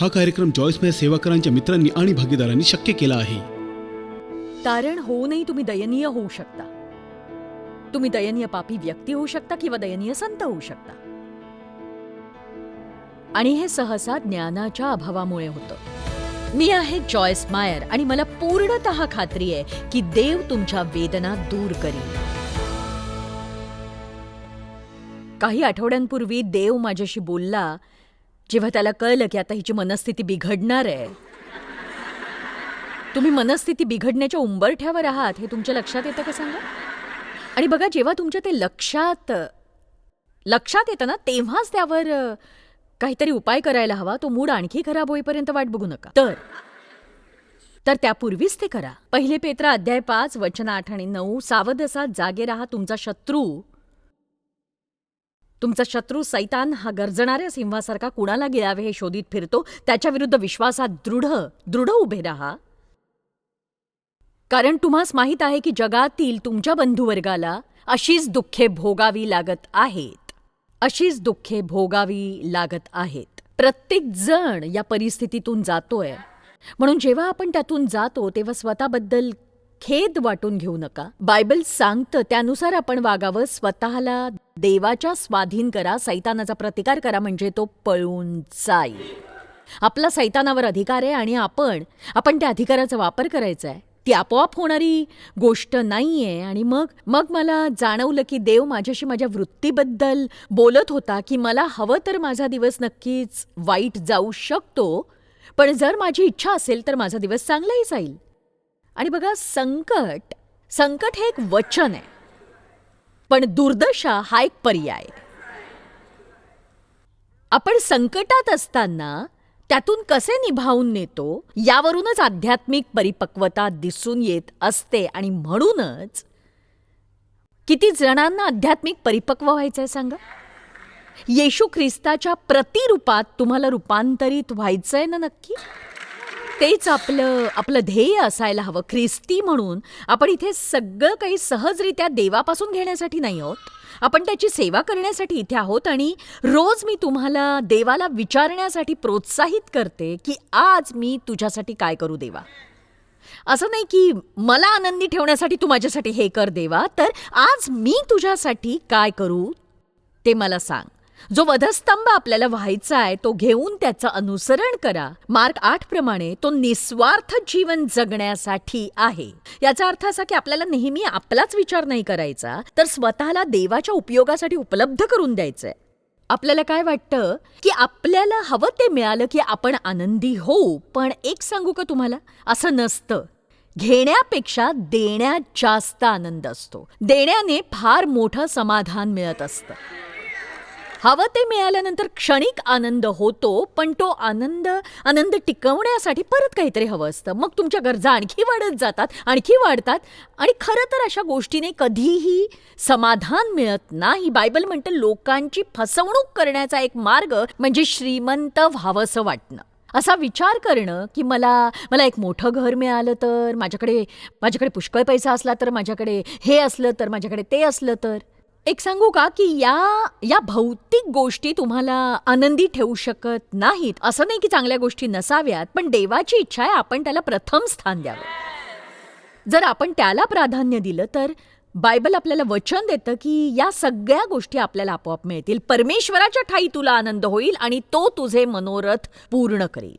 हा कार्यक्रम जॉईसमय सेवाकरांच्या मित्रांनी आणि भागीदारांनी शक्य केला आहे. कारण होऊनही तुम्ही दयनीय होऊ शकता. तुम्ही दयनीय पापी व्यक्ती होऊ शकता किंवा दयनीय संत होऊ शकता. आणि हे सहसा ज्ञानाच्या अभावामुळे होतं. मी आहे जॉयस मायर आणि मला पूर्णत खात्री आहे की देव तुमच्या वेदना दूर करील. काही आठवड्यांपूर्वी देव माझ्याशी बोलला जेव्हा त्याला कळलं की आता हिची मनस्थिती बिघडणार आहे. तुम्ही मनस्थिती बिघडण्याच्या उंबरठ्यावर आहात हे तुमच्या लक्षात येतं का सांगा? आणि बघा जेव्हा तुमच्या ते लक्षात लक्षात येतं ना तेव्हाच त्यावर काहीतरी उपाय करायला हवा. तो मूड आणखी खराब होईपर्यंत वाट बघू नका. तर तर त्यापूर्वीच ते करा. पहिले पेत्रा अध्याय पाच वचन आठ आणि नऊ सावध असा जागे राहा तुमचा शत्रू. तुमचा शत्रू सैतान हा गरजणाऱ्या सिंहासारखा कुणाला गिळावे हे शोधित फिरतो? त्याच्याविरुद्ध विश्वासात दृढ दृढ उभे राहा. कारण तुम्हास माहीत आहे की जगातील तुमच्या बंधुवर्गाला अशीच दुःखे भोगावी लागत आहेत. अशीच दुःखे भोगावी लागत आहेत. प्रत्येक जण या परिस्थितीतून जातोय. म्हणून जेव्हा आपण त्यातून जातो तेव्हा स्वतःबद्दल खेद वाटून घेऊ नका. बायबल सांगतं त्यानुसार आपण वागावं. स्वतःला देवाच्या स्वाधीन करा. सैतानाचा प्रतिकार करा म्हणजे तो पळून जाईल. आपला सैतानावर अधिकार आहे आणि आपण आपण त्या अधिकाराचा वापर करायचा आहे. ती आपोआप होणारी गोष्ट नाहीये. आणि मग मग मला जाणवलं की देव माझ्याशी माझ्या वृत्तीबद्दल बोलत होता की मला हवं तर माझा दिवस नक्कीच वाईट जाऊ शकतो. पण जर माझी इच्छा असेल तर माझा दिवस चांगलाही जाईल. आणि बघा संकट. संकट हे एक वचन आहे. पण दुर्दशा हा एक पर्याय आपण संकटात असताना त्यातून कसे निभावून नेतो यावरूनच आध्यात्मिक परिपक्वता दिसून येत असते. आणि म्हणूनच किती जणांना आध्यात्मिक परिपक्व व्हायचंय सांगा? येशू ख्रिस्ताच्या प्रतिरूपात तुम्हाला रूपांतरित व्हायचंय ना नक्की? तेच आपलं आपलं ध्येय असायला हवं. ख्रिस्ती म्हणून आपण इथे सगळं काही सहजरित्या देवापासून घेण्यासाठी नाही आहोत. आपण त्याची सेवा करण्यासाठी इथे आहोत आणि रोज मी तुम्हाला देवाला विचारण्यासाठी प्रोत्साहित करते की आज मी तुझ्यासाठी काय करू देवा. असं नाही की मला आनंदी ठेवण्यासाठी तू माझ्यासाठी हे कर देवा तर आज मी तुझ्यासाठी काय करू ते मला सांग. जो वधस्तंभ आपल्याला व्हायचा आहे तो घेऊन त्याचं अनुसरण करा. मार्क आठ प्रमाणे तो निस्वार्थ जीवन जगण्यासाठी आहे. याचा अर्थ असा की आपल्याला नेहमी आपलाच विचार नाही करायचा तर स्वतःला देवाच्या उपयोगासाठी उपलब्ध करून द्यायचंय. आपल्याला काय वाटतं? की आपल्याला हवं ते मिळालं की आपण आनंदी होऊ. पण एक सांगू का तुम्हाला? असं नसतं. घेण्यापेक्षा देण्यात जास्त आनंद असतो. देण्याने फार मोठं समाधान मिळत असतं. हवं ते मिळाल्यानंतर क्षणिक आनंद होतो पण तो आनंद आनंद टिकवण्यासाठी परत काहीतरी हवं असतं. मग तुमच्या गरजा आणखी वाढत जातात आणखी वाढतात. आणि खरं तर अशा गोष्टीने कधीही समाधान मिळत नाही. बायबल म्हणतं लोकांची फसवणूक करण्याचा एक मार्ग म्हणजे श्रीमंत व्हावंसं वाटणं. असा विचार करणं की मला मला एक मोठं घर मिळालं तर माझ्याकडे माझ्याकडे पुष्कळ पैसा असला तर माझ्याकडे हे असलं तर माझ्याकडे ते असलं तर. एक सांगू का की या या भौतिक गोष्टी तुम्हाला आनंदी ठेवू शकत नाहीत. असं नाही की चांगल्या गोष्टी नसाव्यात पण देवाची इच्छा आहे आपण त्याला प्रथम स्थान द्यावं. जर आपण त्याला प्राधान्य दिलं तर बायबल आपल्याला वचन देतं की या सगळ्या गोष्टी आपल्याला आपोआप मिळतील. परमेश्वराच्या ठाई तुला आनंद होईल आणि तो तुझे मनोरथ पूर्ण करेल.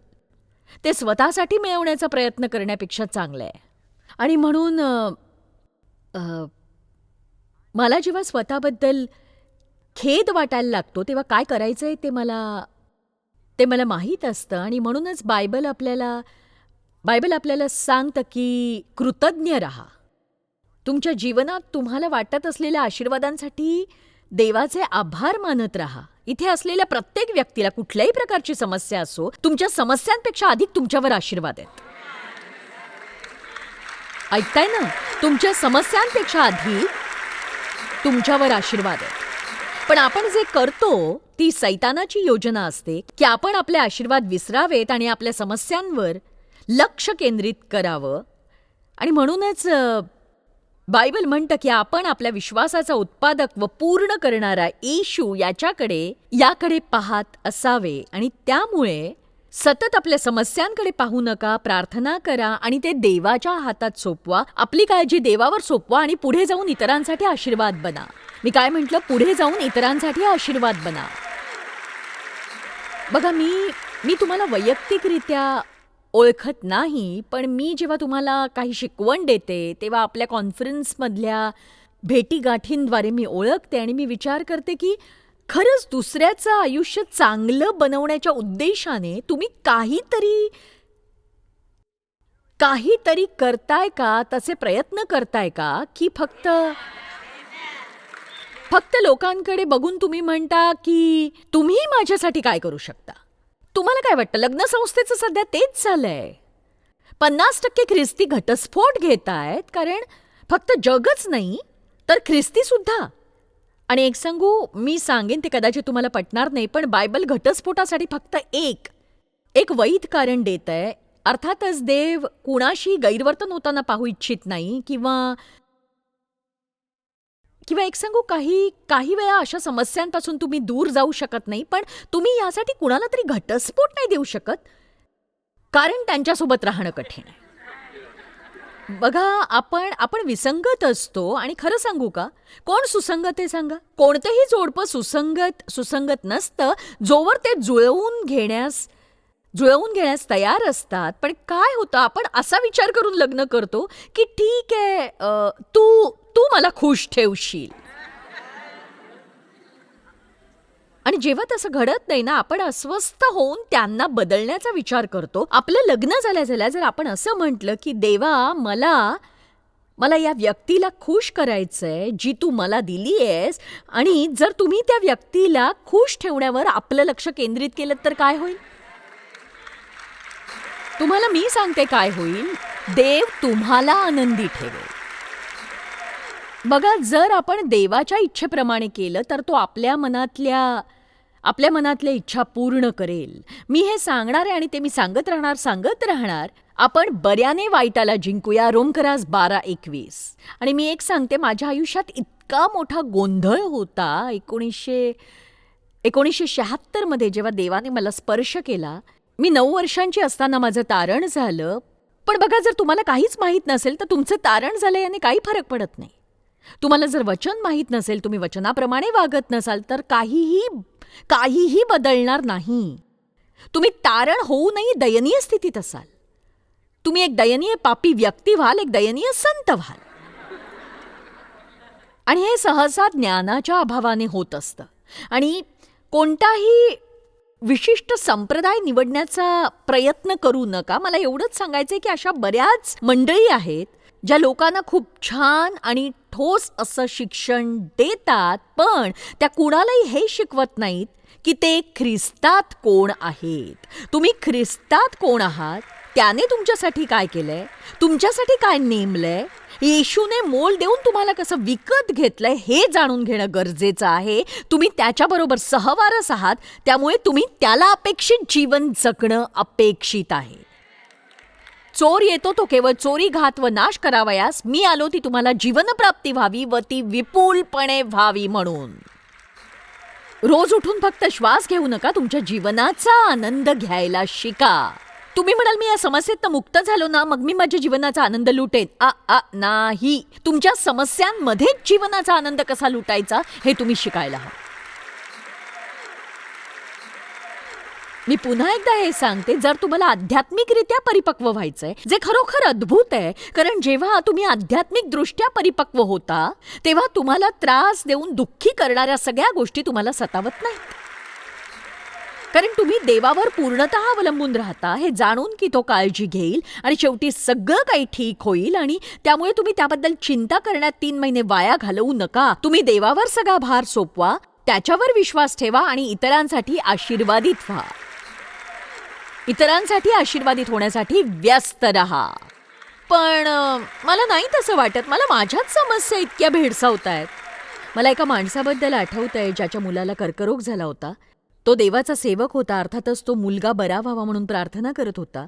ते स्वतःसाठी मिळवण्याचा प्रयत्न करण्यापेक्षा चांगलं आहे. आणि म्हणून मला जेव्हा स्वतःबद्दल खेद वाटायला लागतो तेव्हा काय करायचं आहे ते मला ते मला माहीत असतं. आणि म्हणूनच बायबल आपल्याला बायबल आपल्याला सांगतं की कृतज्ञ राहा. तुमच्या जीवनात तुम्हाला वाटत असलेल्या आशीर्वादांसाठी देवाचे आभार मानत राहा. इथे असलेल्या प्रत्येक व्यक्तीला कुठल्याही प्रकारची समस्या असो तुमच्या समस्यांपेक्षा अधिक तुमच्यावर आशीर्वाद आहेत. ऐकताय ना? तुमच्या समस्यांपेक्षा अधिक तुमच्यावर आशीर्वाद आहे. पण आपण जे करतो ती सैतानाची योजना असते की आपण आपले आशीर्वाद विसरावेत आणि आपल्या समस्यांवर लक्ष केंद्रित करावं. आणि म्हणूनच बायबल म्हणतं की आपण आपल्या विश्वासाचा उत्पादक व पूर्ण करणारा येशू याच्याकडे याकडे पाहत असावे. आणि त्यामुळे सतत आपल्या समस्यांकडे पाहू नका प्रार्थना करा आणि ते देवाच्या हातात सोपवा. आपली काळजी देवावर सोपवा आणि पुढे जाऊन इतरांसाठी आशीर्वाद बना. मी काय म्हटलं? पुढे जाऊन इतरांसाठी आशीर्वाद बना. बघा मी मी तुम्हाला वैयक्तिकरित्या ओळखत नाही पण मी जेव्हा तुम्हाला काही शिकवण देते तेव्हा आपल्या कॉन्फरन्समधल्या भेटीगाठींद्वारे मी ओळखते आणि मी विचार करते की खरंच दुसऱ्याचं आयुष्य चांगलं बनवण्याच्या उद्देशाने तुम्ही काहीतरी काहीतरी करताय का? तसे प्रयत्न करताय का? की फक्त फक्त लोकांकडे बघून तुम्ही म्हणता की तुम्ही माझ्यासाठी काय करू शकता? तुम्हाला काय वाटतं? लग्न संस्थेचं सध्या तेच झालंय. पन्नास टक्के ख्रिस्ती घटस्फोट घेत आहेत कारण फक्त जगच नाही तर ख्रिस्ती सुद्धा. आणि एक सांगू मी सांगेन ते कदाचित तुम्हाला पटणार नाही पण बायबल घटस्फोटासाठी फक्त एक एक वैध कारण देत आहे. अर्थातच देव कुणाशी गैरवर्तन होताना पाहू इच्छित नाही किंवा किंवा एक सांगू काही काही वेळा अशा समस्यांपासून तुम्ही दूर जाऊ शकत नाही पण तुम्ही यासाठी कुणाला तरी घटस्फोट नाही देऊ शकत. कारण त्यांच्यासोबत राहणं कठीण आहे. बघा आपण आपण विसंगत असतो आणि खरं सांगू का? कोण सुसंगत आहे सांगा? कोणतंही जोडपं सुसंगत सुसंगत नसतं जोवर ते जुळवून घेण्यास जुळवून घेण्यास तयार असतात. पण काय होतं आपण असा विचार करून लग्न करतो की ठीक आहे तू तू मला खुश ठेवशील. आणि जेव्हा तसं घडत नाही ना आपण अस्वस्थ होऊन त्यांना बदलण्याचा विचार करतो. आपलं लग्न झाल्या झाल्या जर आपण असं म्हटलं की देवा मला मला या व्यक्तीला खुश करायचंय जी तू मला दिली आहेस आणि जर तुम्ही त्या व्यक्तीला खुश ठेवण्यावर आपलं लक्ष केंद्रित केलं तर काय होईल? तुम्हाला मी सांगते काय होईल. देव तुम्हाला आनंदी ठेवेल. बघा जर आपण देवाच्या इच्छेप्रमाणे केलं तर तो आपल्या मनातल्या आपल्या मनातल्या इच्छा पूर्ण करेल. मी हे सांगणार आहे आणि ते मी सांगत राहणार सांगत राहणार. आपण बऱ्याने वाईटाला जिंकूया. रोमकरास बारा एकवीस. आणि मी एक सांगते माझ्या आयुष्यात इतका मोठा गोंधळ होता. एकोणीसशे एकोणीसशे शहात्तरमध्ये जेव्हा देवाने मला स्पर्श केला मी नऊ वर्षांची असताना माझं तारण झालं. पण बघा जर तुम्हाला काहीच माहीत नसेल तर तुमचं तारण झालं याने काही फरक पडत नाही. तुम्हाला जर वचन माहीत नसेल तुम्ही वचनाप्रमाणे वागत नसाल तर काहीही काहीही बदलणार नाही. तुम्ही तारण होऊनही दयनीय स्थितीत असाल. तुम्ही एक दयनीय पापी व्यक्ती व्हाल एक दयनीय संत व्हाल. आणि हे सहसा ज्ञानाच्या अभावाने होत असतं. आणि कोणताही विशिष्ट संप्रदाय निवडण्याचा प्रयत्न करू नका. मला एवढंच सांगायचंय की अशा बऱ्याच मंडळी आहेत ज्या लोकांना खूप छान आणि ठोस असं शिक्षण देतात पण त्या कुणालाही हे शिकवत नाहीत की ते ख्रिस्तात कोण आहेत. तुम्ही ख्रिस्तात कोण आहात? त्याने तुमच्यासाठी काय केलंय? तुमच्यासाठी काय नेमलंय? येशूने मोल देऊन तुम्हाला कसं विकत घेतलंय हे जाणून घेणं गरजेचं आहे. तुम्ही त्याच्याबरोबर सहवारस आहात त्यामुळे तुम्ही त्याला अपेक्षित जीवन जगणं अपेक्षित आहे. चोर येतो तो केवळ चोरी घात व नाश करावयास. मी आलो ती तुम्हाला जीवनप्राप्ती व्हावी व ती विपुलपणे व्हावी म्हणून. रोज उठून फक्त श्वास घेऊ नका तुमच्या जीवनाचा आनंद घ्यायला शिका. तुम्ही म्हणाल मी या समस्येतनं मुक्त झालो ना मग मी माझ्या जीवनाचा आनंद लुटेन. आ आ नाही. तुमच्या समस्यांमध्येच जीवनाचा आनंद कसा लुटायचा हे तुम्ही शिकायला हवं. मी पुन्हा एकदा हे सांगते जर तुम्हाला आध्यात्मिकरित्या परिपक्व व्हायचंय जे खरोखर अद्भुत आहे कारण जेव्हा तुम्ही आध्यात्मिक दृष्ट्या परिपक्व होता तेव्हा तुम्हाला त्रास देऊन दुःखी करणाऱ्या सगळ्या गोष्टी तुम्हाला सतावत नाहीत. कारण तुम्ही देवावर पूर्णतः अवलंबून राहता हे जाणून की तो काळजी घेईल आणि शेवटी सगळं काही ठीक होईल आणि त्यामुळे तुम्ही त्याबद्दल चिंता करण्यात तीन महिने वाया घालवू नका. तुम्ही देवावर सगळा भार सोपवा त्याच्यावर विश्वास ठेवा आणि इतरांसाठी आशीर्वादित व्हा. इतरांसाठी आशीर्वादित होण्यासाठी व्यस्त रहा. पण मला नाही तसं वाटत. मला माझ्याच समस्या इतक्या भेडसावत आहेत मला एका माणसाबद्दल आठवत आहे ज्याच्या मुलाला कर्करोग झाला होता. तो देवाचा सेवक होता अर्थातच तो मुलगा बरा व्हावा म्हणून प्रार्थना करत होता.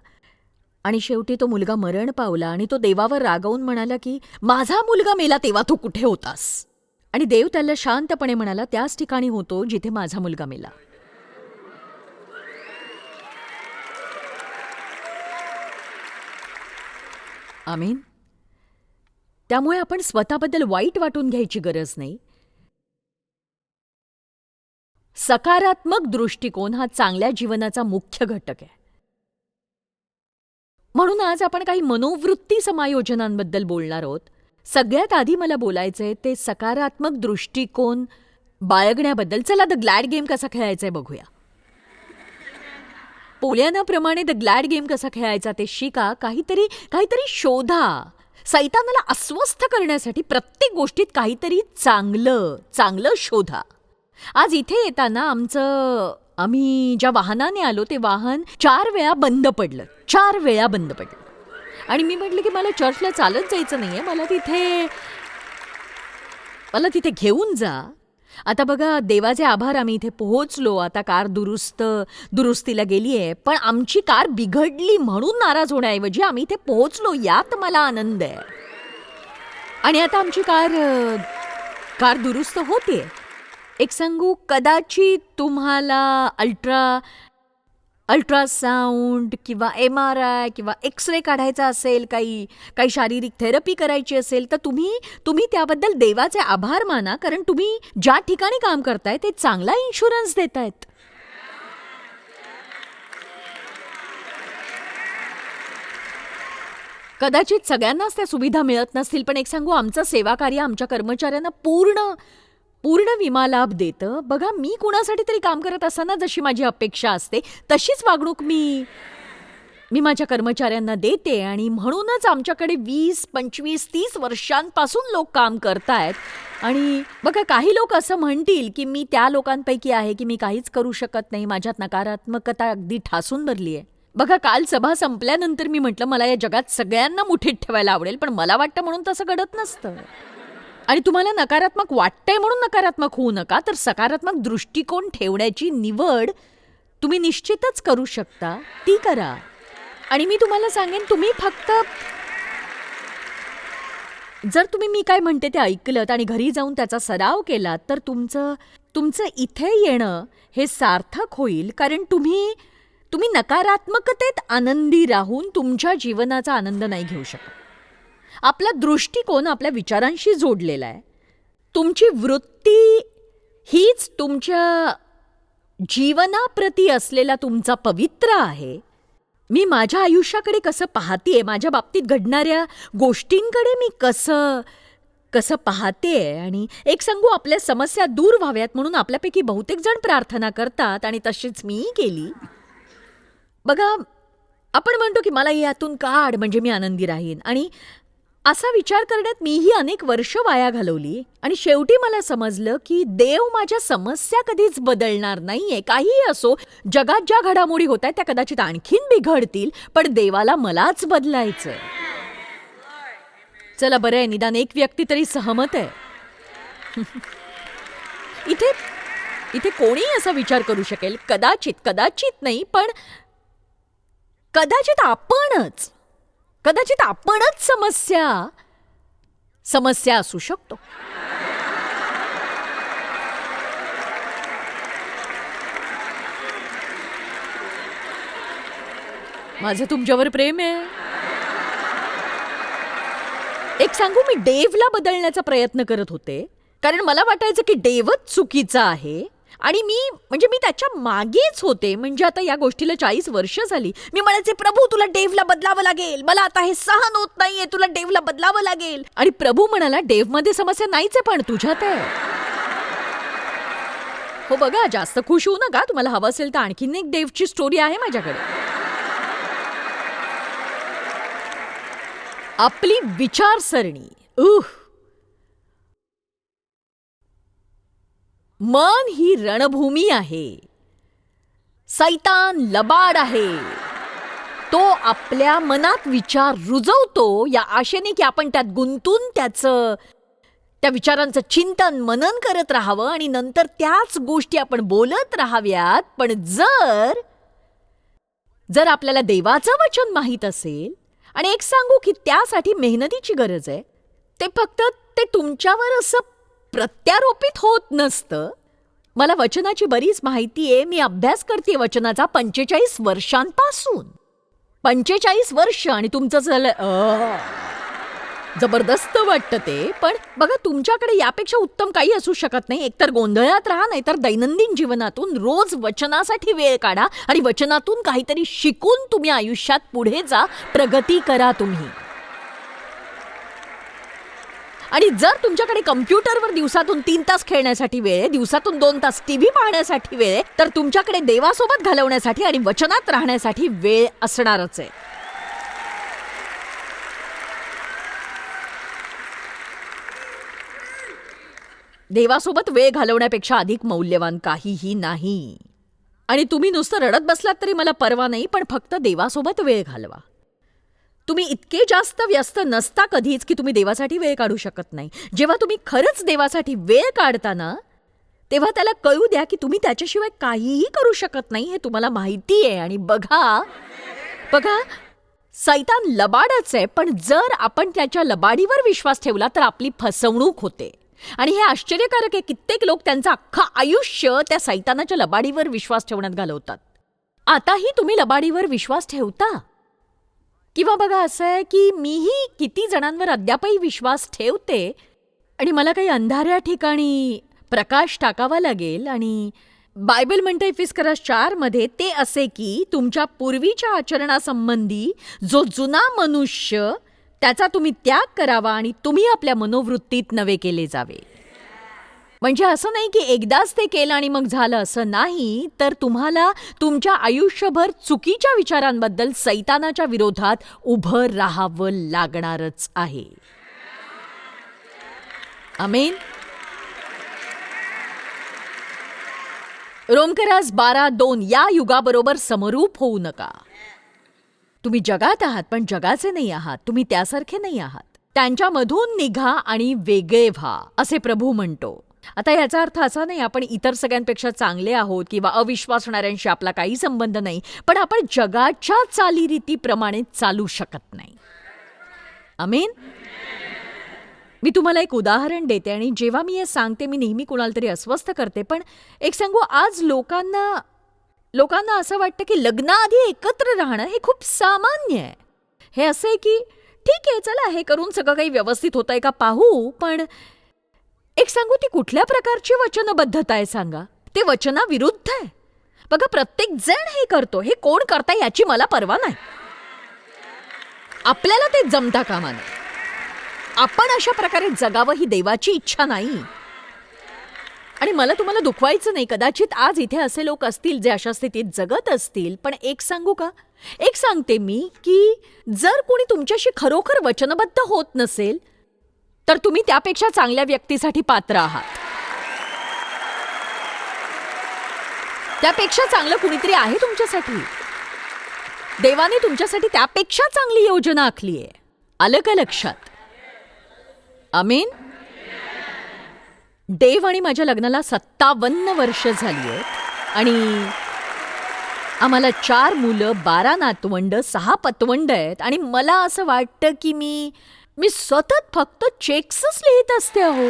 आणि शेवटी तो मुलगा मरण पावला आणि तो देवावर रागावून म्हणाला की माझा मुलगा मेला तेव्हा तू कुठे होतास? आणि देव त्याला शांतपणे म्हणाला त्याच ठिकाणी होतो जिथे माझा मुलगा मेला. आमीन. त्यामुळे आपण स्वतःबद्दल वाईट वाटून घ्यायची गरज नाही. सकारात्मक दृष्टिकोन हा चांगल्या जीवनाचा मुख्य घटक आहे. म्हणून आज आपण काही मनोवृत्ती समायोजनांबद्दल बोलणार आहोत. सगळ्यात आधी मला बोलायचंय ते सकारात्मक दृष्टिकोन बाळगण्याबद्दल. चला द ग्लॅड गेम कसा खेळायचा आहे बघूया. पोल्यानाप्रमाणे द ग्लॅड गेम कसा खेळायचा ते शिका काहीतरी काहीतरी शोधा. सैतानाला अस्वस्थ करण्यासाठी प्रत्येक गोष्टीत काहीतरी चांगलं चांगलं शोधा. आज इथे येताना आमचं आम्ही ज्या वाहनाने आलो ते वाहन चार वेळा बंद पडलं. चार वेळा बंद पडलं. आणि मी म्हटलं की मला चर्चला चालत जायचं नाही आहे मला तिथे मला तिथे घेऊन जा. आता बघा देवाचे आभार आम्ही इथे पोहोचलो. आता कार दुरुस्त दुरुस्तीला गेली आहे पण आमची कार बिघडली म्हणून नाराज होण्याऐवजी आम्ही इथे पोहोचलो यात मला आनंद आहे. आणि आता आमची कार कार दुरुस्त होते एक सांगू कदाचित तुम्हाला अल्ट्रा अल्ट्रासाऊंड किंवा एम आर आय किंवा एक्स रे काढायचा असेल काही काही शारीरिक थेरपी करायची असेल तर तुम्ही तुम्ही त्याबद्दल देवाचे आभार माना कारण तुम्ही ज्या ठिकाणी काम करताय ते चांगला इन्शुरन्स देत आहेत कदाचित सगळ्यांनाच त्या सुविधा मिळत नसतील पण एक सांगू आमचं सेवा कार्य आमच्या कर्मचाऱ्यांना पूर्ण पूर्ण विमा लाभ देतं. बघा मी कुणासाठी तरी काम करत असताना जशी माझी अपेक्षा असते तशीच वागणूक मी मी माझ्या कर्मचाऱ्यांना देते. आणि म्हणूनच आमच्याकडे वीस पंचवीस तीस वर्षांपासून लोक काम करतायत. आणि बघा काही लोक असं म्हणतील की मी त्या लोकांपैकी आहे की मी काहीच करू शकत नाही. माझ्यात नकारात्मकता अगदी ठासून भरली आहे. बघा काल सभा संपल्यानंतर मी म्हटलं मला या जगात सगळ्यांना मुठीत ठेवायला आवडेल पण मला वाटतं म्हणून तसं घडत नसतं. आणि तुम्हाला नकारात्मक वाटतंय म्हणून नकारात्मक होऊ नका तर सकारात्मक दृष्टिकोन ठेवण्याची निवड तुम्ही निश्चितच करू शकता. ती करा. आणि मी तुम्हाला सांगेन तुम्ही फक्त जर तुम्ही मी काय म्हणते ते ऐकलत आणि घरी जाऊन त्याचा सराव केला तर तुमचं तुमचं इथे येणं हे सार्थक होईल कारण तुम्ही तुम्ही नकारात्मकतेत आनंदी राहून तुमच्या जीवनाचा आनंद नाही घेऊ शकत. आपला दृष्टिकोन आपल्या विचारांशी जोडलेला आहे. तुमची वृत्ती हीच तुमच्या जीवनाप्रती असलेला तुमचा पवित्र आहे. मी माझ्या आयुष्याकडे कसं पाहते माझ्या बाबतीत घडणाऱ्या गोष्टींकडे मी कसं कसं पाहते आणि एक सांगू आपल्या समस्या दूर व्हाव्यात म्हणून आपल्यापैकी बहुतेक जण प्रार्थना करतात आणि तशीच मीही केली. बघा आपण म्हणतो की मला यातून काढ म्हणजे मी आनंदी राहीन. आणि असा विचार करण्यात मीही अनेक वर्ष वाया घालवली. आणि शेवटी मला समजलं की देव माझ्या समस्या कधीच बदलणार नाहीये. काहीही असो जगात ज्या घडामोडी होत आहेत त्या कदाचित आणखीन बिघडतील पण देवाला मलाच बदलायचं चला बरं आहे निदान एक व्यक्ती तरी सहमत आहे. इथे इथे कोणीही असा विचार करू शकेल. कदाचित कदाचित नाही पण कदाचित आपणच. कदाचित आपणच समस्या समस्या असू शकतो. माझं तुमच्यावर प्रेम आहे. एक सांगू मी डेव्हला बदलण्याचा प्रयत्न करत होते कारण मला वाटायचं की डेवच चुकीचा आहे. आणि मी म्हणजे मी त्याच्या मागेच होते. म्हणजे आता या गोष्टीला चाळीस वर्ष झाली. मी म्हणायचे प्रभू तुला डेव्हला बदलावं लागेल. मला आता हे सहन होत नाहीये. तुला डेव्हला बदलावं लागेल. आणि प्रभू म्हणाला डेव्हमध्ये समस्या नाहीच आहे पण तुझ्यात आहे हो बघा जास्त खुश होऊ नका. तुम्हाला हवं असेल तर आणखीन एक देवची स्टोरी आहे माझ्याकडे. आपली विचारसरणी. उह मन ही रणभूमी आहे. सैतान लबाड आहे. तो आपल्या मनात विचार रुजवतो या आशेने की आपण त्यात गुंतून त्याचं त्या विचारांचं चिंतन मनन करत राहावं आणि नंतर त्याच गोष्टी आपण बोलत राहाव्यात. पण जर जर आपल्याला देवाचं वचन माहीत असेल आणि एक सांगू की त्यासाठी मेहनतीची गरज आहे ते फक्त ते तुमच्यावर असं प्रत्यारोपित होत नसतं. मला वचनाची बरीच माहिती आहे. मी अभ्यास करते वचनाचा पंचेचाळीस वर्षांपासून. पंचेचाळीस वर्ष आणि तुमचं झालं जबरदस्त वाटतं ते. पण बघा तुमच्याकडे यापेक्षा उत्तम काही असू शकत नाही. एकतर गोंधळात राहा नाहीतर दैनंदिन जीवनातून रोज वचनासाठी वेळ काढा आणि वचनातून काहीतरी शिकून तुम्ही आयुष्यात पुढे जा. प्रगती करा तुम्ही. आणि जर तुमच्याकडे कम्प्युटरवर दिवसातून तीन तास खेळण्यासाठी वेळ आहे दिवसातून दोन तास टीव्ही पाहण्यासाठी वेळ आहे तर तुमच्याकडे देवासोबत घालवण्यासाठी आणि वचनात राहण्यासाठी वेळ असणारच आहे. देवासोबत वेळ घालवण्यापेक्षा अधिक मौल्यवान काहीही नाही. आणि तुम्ही नुसतं रडत बसलात तरी मला परवा नाही पण फक्त देवासोबत वेळ घालवा. तुम्ही इतके जास्त व्यस्त नसता कधीच की तुम्ही देवासाठी वेळ काढू शकत नाही. जेव्हा तुम्ही खरंच देवासाठी वेळ काढता ना तेव्हा त्याला कळू द्या की तुम्ही त्याच्याशिवाय काहीही करू शकत नाही हे तुम्हाला माहिती आहे. आणि बघा बघा सैतान लबाडच आहे पण जर आपण त्याच्या लबाडीवर विश्वास ठेवला तर आपली फसवणूक होते. आणि हे आश्चर्यकारक आहे कित्येक लोक त्यांचं अख्खं आयुष्य त्या सैतानाच्या लबाडीवर विश्वास ठेवण्यात घालवतात. आताही तुम्ही लबाडीवर विश्वास ठेवता? किंवा बघा असं आहे की मीही किती जणांवर अद्यापही विश्वास ठेवते आणि मला काही अंधाऱ्या ठिकाणी प्रकाश टाकावा लागेल आणि बायबल म्हणते इफिस्करास चारमध्ये ते असे की तुमच्या पूर्वीच्या आचरणासंबंधी जो जुना मनुष्य त्याचा तुम्ही त्याग करावा आणि तुम्ही आपल्या मनोवृत्तीत नवे केले जावे. म्हणजे असं नाही की एकदाच ते केलं आणि मग झालं असं नाही तर तुम्हाला तुमच्या आयुष्यभर चुकीच्या विचारांबद्दल सैतानाच्या विरोधात उभं राहावं लागणारच आहे. अमेन रोमकरास बारा दोन या युगाबरोबर समरूप होऊ नका. तुम्ही जगात आहात पण जगाचे नाही आहात तुम्ही त्यासारखे नाही आहात. त्यांच्यामधून निघा आणि वेगळे व्हा असे प्रभू म्हणतो. आता याचा अर्थ असा नाही आपण इतर सगळ्यांपेक्षा चांगले आहोत किंवा अविश्वासणाऱ्यांशी आपला काही संबंध नाही पण आपण जगाच्या चालीरीतीप्रमाणे चालू शकत नाही. अमेन मी तुम्हाला एक उदाहरण देते आणि जेव्हा मी हे सांगते मी नेहमी कुणाला तरी अस्वस्थ करते पण एक सांगू आज लोकांना लोकांना असं वाटतं की लग्नाआधी एकत्र राहणं हे खूप सामान्य आहे. हे असं आहे की ठीक आहे चला हे करून सगळं काही व्यवस्थित होतं आहे का पाहू पण एक सांगू ती कुठल्या प्रकारची वचनबद्धता आहे सांगा? ते वचनाविरुद्ध आहे. बघा प्रत्येक जण हे करतो. हे कोण करता याची मला पर्वा नाही. आपल्याला ते जमता कामा आपण अशा प्रकारे जगावं ही देवाची इच्छा नाही. आणि मला तुम्हाला दुखवायचं नाही. कदाचित आज इथे असे लोक असतील जे अशा स्थितीत जगत असतील. पण एक सांगू का? एक सांगते मी की जर कोणी तुमच्याशी खरोखर वचनबद्ध होत नसेल तर तुम्ही त्यापेक्षा चांगल्या व्यक्तीसाठी पात्र आहात. त्यापेक्षा चांगलं कुणीतरी आहे तुमच्यासाठी? देवाने तुमच्यासाठी त्यापेक्षा चांगली योजना आखली आहे. आलं का लक्षात अमेन देव आणि माझ्या लग्नाला सत्तावन्न वर्ष झाली आहेत. आणि आम्हाला चार मुलं बारा नातवंड सहा पतवंड आहेत. आणि मला असं वाटतं की मी मी सतत फक्त चेक्सच लिहित असते अहो.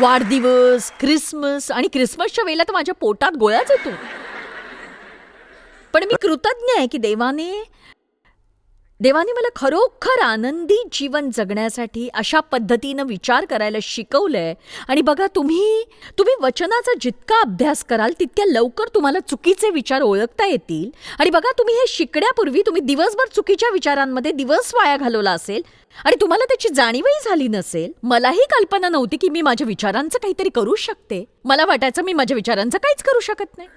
वाढदिवस क्रिसमस आणि क्रिसमसच्या वेळेला तर माझ्या पोटात गोळाच येतो. पण मी कृतज्ञ आहे की देवाने देवाने मला खरोखर आनंदी जीवन जगण्यासाठी अशा पद्धतीनं विचार करायला शिकवलंय. आणि बघा तुम्ही तुम्ही वचनाचा जितका अभ्यास कराल तितक्या लवकर तुम्हाला चुकीचे विचार ओळखता येतील. आणि बघा तुम्ही हे शिकण्यापूर्वी तुम्ही दिवसभर चुकीच्या विचारांमध्ये दिवस वाया घालवला असेल. आणि तुम्हाला त्याची जाणीवही झाली नसेल. मलाही कल्पना नव्हती की मी माझ्या विचारांचं काहीतरी करू शकते. मला वाटायचं मी माझ्या विचारांचं काहीच करू शकत नाही.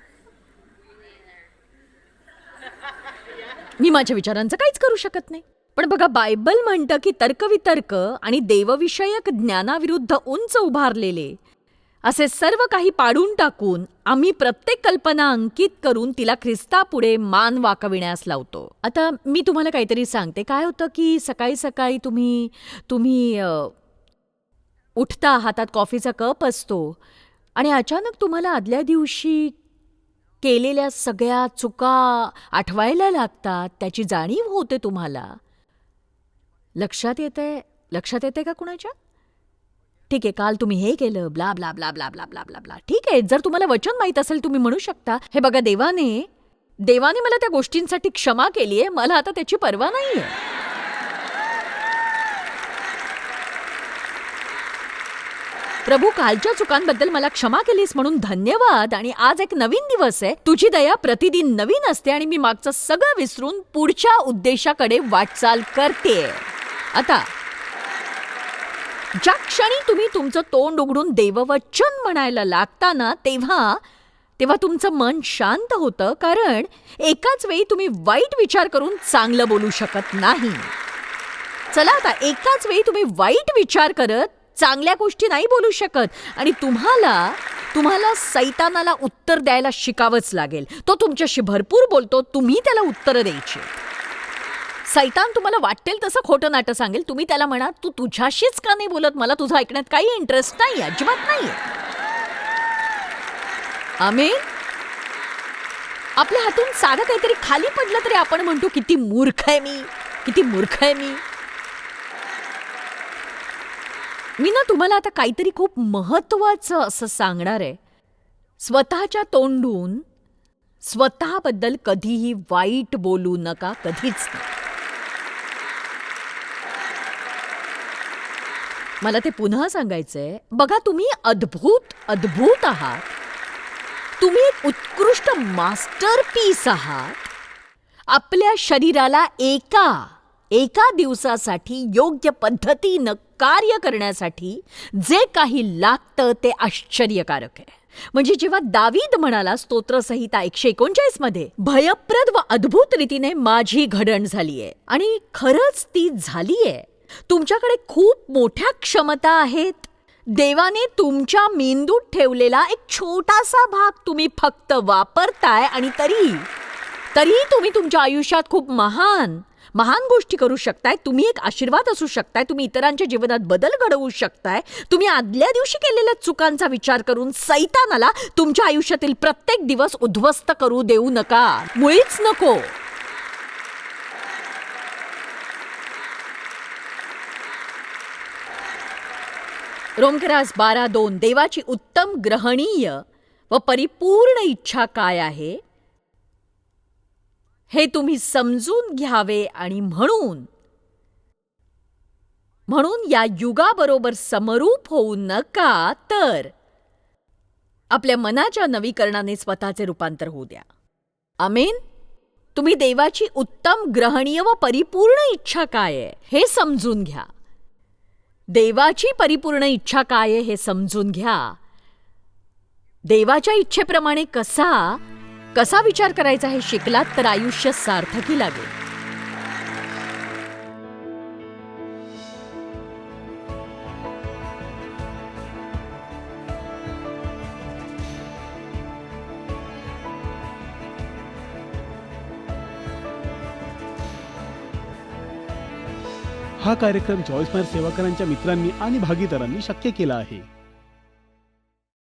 मी माझ्या विचारांचं काहीच करू शकत नाही. पण बघा बायबल म्हणतं की तर्कवितर्क आणि देवविषयक ज्ञानाविरुद्ध उंच उभारलेले. असे सर्व काही पाडून टाकून आम्ही प्रत्येक कल्पना अंकित करून तिला ख्रिस्तापुढे मान वाकविण्यास लावतो. आता मी तुम्हाला काहीतरी सांगते. काय होतं की सकाळी सकाळी तुम्ही तुम्ही उठता हातात कॉफीचा कप असतो आणि अचानक तुम्हाला आदल्या दिवशी केलेल्या सगळ्या चुका आठवायला लागतात त्याची जाणीव होते तुम्हाला. लक्षात येतंय? लक्षात येते का कुणाच्या? ठीक आहे काल तुम्ही हे केलं blah blah blah blah blah blah blah blah. ठीक आहे जर तुम्हाला वचन माहीत असेल तुम्ही म्हणू शकता. हे बघा देवाने देवाने मला त्या गोष्टींसाठी क्षमा केली आहे मला आता त्याची पर्वा नाही आहे प्रभू कालच्या चुकांबद्दल मला क्षमा केलीस म्हणून धन्यवाद. आणि आज एक नवीन दिवस आहे. तुझी दया प्रतिदिन नवीन असते आणि मी मागचं सगळं विसरून पुढच्या उद्देशाकडे वाटचाल करते. आता ज्या क्षणी तुम्ही तुमचं तोंड उघडून देववचन म्हणायला लागता ना तेव्हा तेव्हा तुमचं मन शांत होतं कारण एकाच वेळी तुम्ही वाईट विचार करून चांगलं बोलू शकत नाही. चला आता एकाच वेळी तुम्ही वाईट विचार करत चांगल्या गोष्टी नाही बोलू शकत. आणि तुम्हाला तुम्हाला सैतानाला उत्तर द्यायला शिकावंच लागेल. तो तुमच्याशी भरपूर बोलतो तुम्ही त्याला उत्तरं द्यायची. सैतान तुम्हाला वाटेल तसं खोटं नाटं सांगेल. तुम्ही त्याला म्हणा तू तुझ्याशीच का नाही बोलत? मला तुझं ऐकण्यात काही इंटरेस्ट नाही अजिबात नाहीये आम्ही आपल्या हातून साधं काहीतरी खाली पडलं तरी आपण म्हणतो किती मूर्ख आहे मी किती मूर्ख आहे मी. मी ना तुम्हाला आता काहीतरी खूप महत्वाचं असं सांगणार आहे. स्वतःच्या तोंडून स्वतःबद्दल कधीही वाईट बोलू नका कधीच नाही. मला ते पुन्हा सांगायचंय. बघा तुम्ही अद्भुत अद्भुत आहात. तुम्ही एक उत्कृष्ट मास्टर पीस आहात. आपल्या शरीराला एका एका दिवसासाठी योग्य पद्धतीनं कार्य करण्यासाठी जे काही लागतं ते आश्चर्यकारक आहे. म्हणजे जेव्हा दावीद म्हणाला स्तोत्रसहिता एकशे एकोणचाळीसमध्ये भयप्रद व अद्भुत रीतीने माझी घडण झालीये आणि खरंच ती झालीये. तुमच्याकडे खूप मोठ्या क्षमता आहेत. देवाने तुमच्या मेंदूत ठेवलेला एक छोटासा भाग तुम्ही फक्त वापरताय आणि तरी तरीही तुम्ही तुमच्या आयुष्यात खूप महान महान गोष्टी करू शकताय तुम्ही एक आशीर्वाद असू शकताय तुम्ही इतरांच्या जीवनात बदल घडवू शकताय तुम्ही आदल्या दिवशी केलेल्या चुकांचा विचार करून सैतानाला तुमच्या आयुष्यातील प्रत्येक दिवस उद्ध्वस्त करू देऊ नका. मुळीच नको. रोमकरास बारा दोन देवाची उत्तम ग्रहणीय व परिपूर्ण इच्छा काय आहे? हे तुम्ही समजून घ्यावे आणि म्हणून. म्हणून या युगाबरोबर समरूप होऊ नका तर. आपल्या मनाच्या नवीकरणाने स्वतःचे रूपांतर होऊ द्या. अमेन तुम्ही देवाची उत्तम ग्रहणीय व परिपूर्ण इच्छा काय आहे हे समजून घ्या. देवाची परिपूर्ण इच्छा काय आहे हे समजून घ्या. देवाच्या इच्छेप्रमाणे कसा कसा विचार करायचा हे शिकलात तर आयुष्य सार्थकी लागेल. हा कार्यक्रम चॉईस मार सेवाकरांच्या मित्रांनी आणि भागीदारांनी शक्य केला आहे.